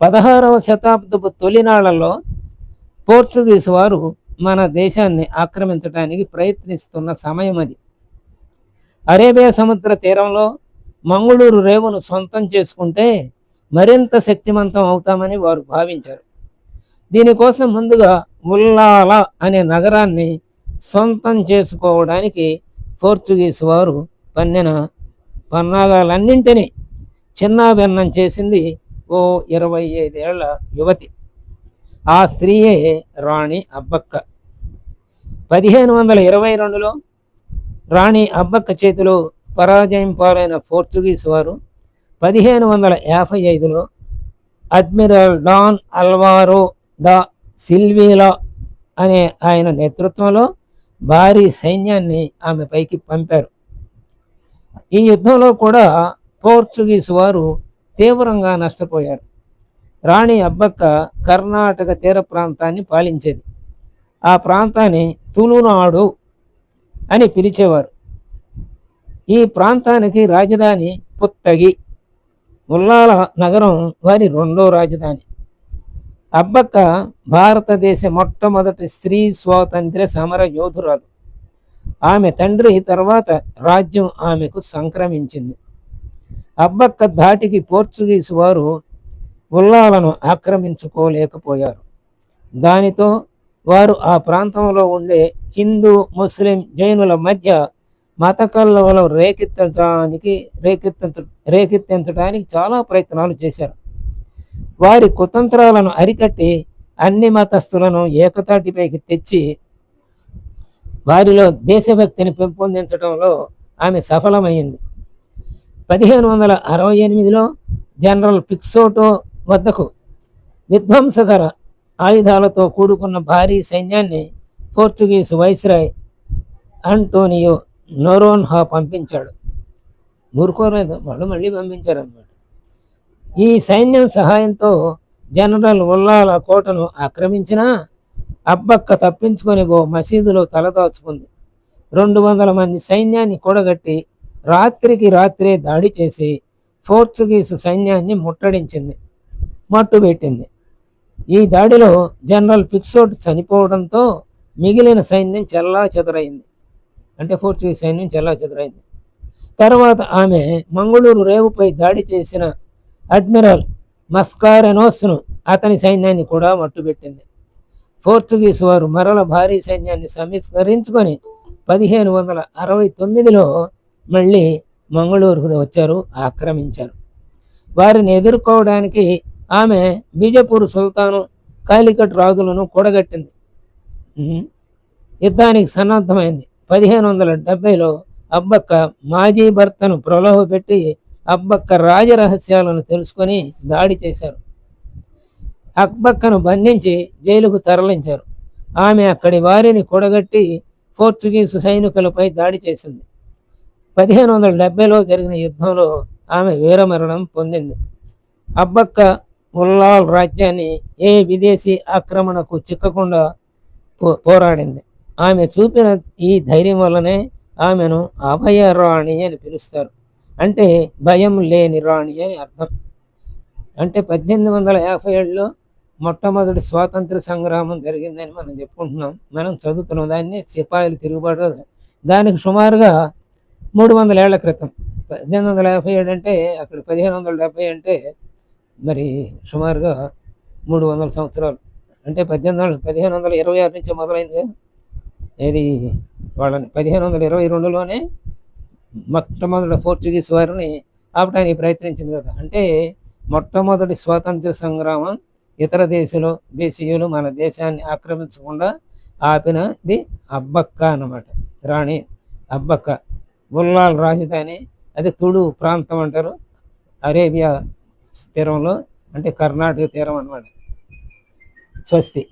పదహారవ శతాబ్దపు తొలినాళ్ళలో పోర్చుగీస్ వారు మన దేశాన్ని ఆక్రమించడానికి ప్రయత్నిస్తున్న సమయం అది. అరేబియా సముద్ర తీరంలో మంగళూరు రేవును సొంతం చేసుకుంటే మరింత శక్తివంతం అవుతామని వారు భావించారు. దీనికోసం ముందుగా ఉల్లాల అనే నగరాన్ని సొంతం చేసుకోవడానికి పోర్చుగీస్ వారు పన్నిన పన్నాగాలన్నింటినీ చిన్నాభిన్నం చేసింది ఓ ఇరవై ఐదేళ్ళ యువతి. ఆ స్త్రీయే రాణి అబ్బక్క. పదిహేను వందల ఇరవై రెండులో రాణి అబ్బక్క చేతిలో పరాజయం పాలైన పోర్చుగీస్ వారు పదిహేను వందల యాభై ఐదులో అడ్మిరల్ డాన్ అల్వారో డా సిల్వీలా అనే ఆయన నేతృత్వంలో భారీ సైన్యాన్ని ఆమె పైకి పంపారు. ఈ యుద్ధంలో కూడా పోర్చుగీస్ వారు తీవ్రంగా నష్టపోయారు. రాణి అబ్బక్క కర్ణాటక తీర ప్రాంతాన్ని పాలించేది. ఆ ప్రాంతాన్ని తులునాడు అని పిలిచేవారు. ఈ ప్రాంతానికి రాజధాని పుత్తగి ఉల్లాల నగరం వారి రెండో రాజధాని. అబ్బక్క భారతదేశ మొట్టమొదటి స్త్రీ స్వాతంత్ర్య సమర యోధురాలు. ఆమె తండ్రి తర్వాత రాజ్యం ఆమెకు సంక్రమించింది. అబ్బక్క ధాటికి పోర్చుగీసు వారు ఉల్లాలను ఆక్రమించుకోలేకపోయారు. దానితో వారు ఆ ప్రాంతంలో ఉండే హిందూ ముస్లిం జైనుల మధ్య మత కల్లవలం రేకెత్తడానికి రేకెత్తించ రేకెత్తించడానికి చాలా ప్రయత్నాలు చేశారు. వారి కుతంత్రాలను అరికట్టి అన్ని మతస్థులను ఏకతాటిపైకి తెచ్చి వారిలో దేశభక్తిని పెంపొందించడంలో ఆమె సఫలమైంది. పదిహేను వందల అరవై ఎనిమిదిలో జనరల్ పిక్సోటో వద్దకు విధ్వంసకర ఆయుధాలతో కూడుకున్న భారీ సైన్యాన్ని పోర్చుగీస్ వైస్రాయ్ అంటోనియో నోరోన్హా పంపించాడు. ఊరుకోలేదు వాళ్ళు మళ్ళీ పంపించారన్నమాట. ఈ సైన్యం సహాయంతో జనరల్ ఉల్లాల కోటను ఆక్రమించిన అబ్బక్క తప్పించుకొని ఓ మసీదులో తలదాచుకుంది. రెండు వందల మంది సైన్యాన్ని కూడగట్టి రాత్రికి రాత్రే దాడి చేసి పోర్చుగీసు సైన్యాన్ని ముట్టడించింది మట్టుబెట్టింది ఈ దాడిలో జనరల్ పిక్సోట్ చనిపోవడంతో మిగిలిన సైన్యం చెల్లా చెదరైంది. అంటే పోర్చుగీస్ సైన్యం చెల్లా చెదరైంది. తర్వాత ఆమె మంగళూరు రేవుపై దాడి చేసిన అడ్మిరల్ మస్కారెనోస్ను అతని సైన్యాన్ని కూడా మట్టుబెట్టింది పోర్చుగీస్ వారు మరల భారీ సైన్యాన్ని సమీకరించుకొని పదిహేను వందల అరవై తొమ్మిదిలో మళ్ళీ మంగళూరుకు వచ్చారు ఆక్రమించారు. వారిని ఎదుర్కోవడానికి ఆమె బీజపూర్ సుల్తాను కాలికట్ రాజులను కూడగట్టింది. యుద్ధానికి సన్నద్ధమైంది. పదిహేను వందల డెబ్బైలో అబ్బక్క మాజీ భర్తను ప్రలోభపెట్టి అబ్బక్క రాజరహస్యాలను తెలుసుకొని దాడి చేశారు. అక్బక్కను బంధించి జైలుకు తరలించారు. ఆమె అక్కడి వారిని కూడగట్టి పోర్చుగీసు సైనికులపై దాడి చేసింది. పదిహేను వందల డెబ్బైలో జరిగిన యుద్ధంలో ఆమె వీరమరణం పొందింది. అబ్బక్క ఉల్లాల్ రాజ్యాన్ని ఏ విదేశీ ఆక్రమణకు చిక్కకుండా పో- పోరాడింది. ఆమె చూపిన ఈ ధైర్యం వల్లనే ఆమెను అభయ రాణి అని పిలుస్తారు. అంటే భయం లేని రాణి అని అర్థం. అంటే పద్దెనిమిది వందల యాభై ఏడులో మొట్టమొదటి స్వాతంత్ర సంగ్రామం జరిగిందని మనం చెప్పుకుంటున్నాం. మనం చదువుతున్న దాన్ని సిపాయిలు తిరుగుబాటు దానికి సుమారుగా మూడు వందల ఏళ్ళ క్రితం. పద్దెనిమిది వందల యాభై ఏడు అంటే అక్కడ పదిహేను వందల డెబ్బై అంటే మరి సుమారుగా మూడు వందల సంవత్సరాలు. అంటే పద్దెనిమిది వందల పదిహేను వందల ఇరవై ఆరు నుంచి మొదలైంది. ఇది వాళ్ళని పదిహేను వందల ఇరవై రెండులోనే మొట్టమొదటి పోర్చుగీస్ వారిని ఆపడానికి ప్రయత్నించింది కదా. అంటే మొట్టమొదటి స్వాతంత్ర సంగ్రామం ఇతర దేశంలో దేశీయులు మన దేశాన్ని ఆక్రమించకుండా ఆపినది అబ్బక్క అన్నమాట. రాణి అబ్బక్క. ఉల్లాల్ రాజధాని అది తుడు ప్రాంతం అంటారు. అరేబియా తీరంలో అంటే కర్ణాటక తీరం అన్నమాట. స్వస్తి.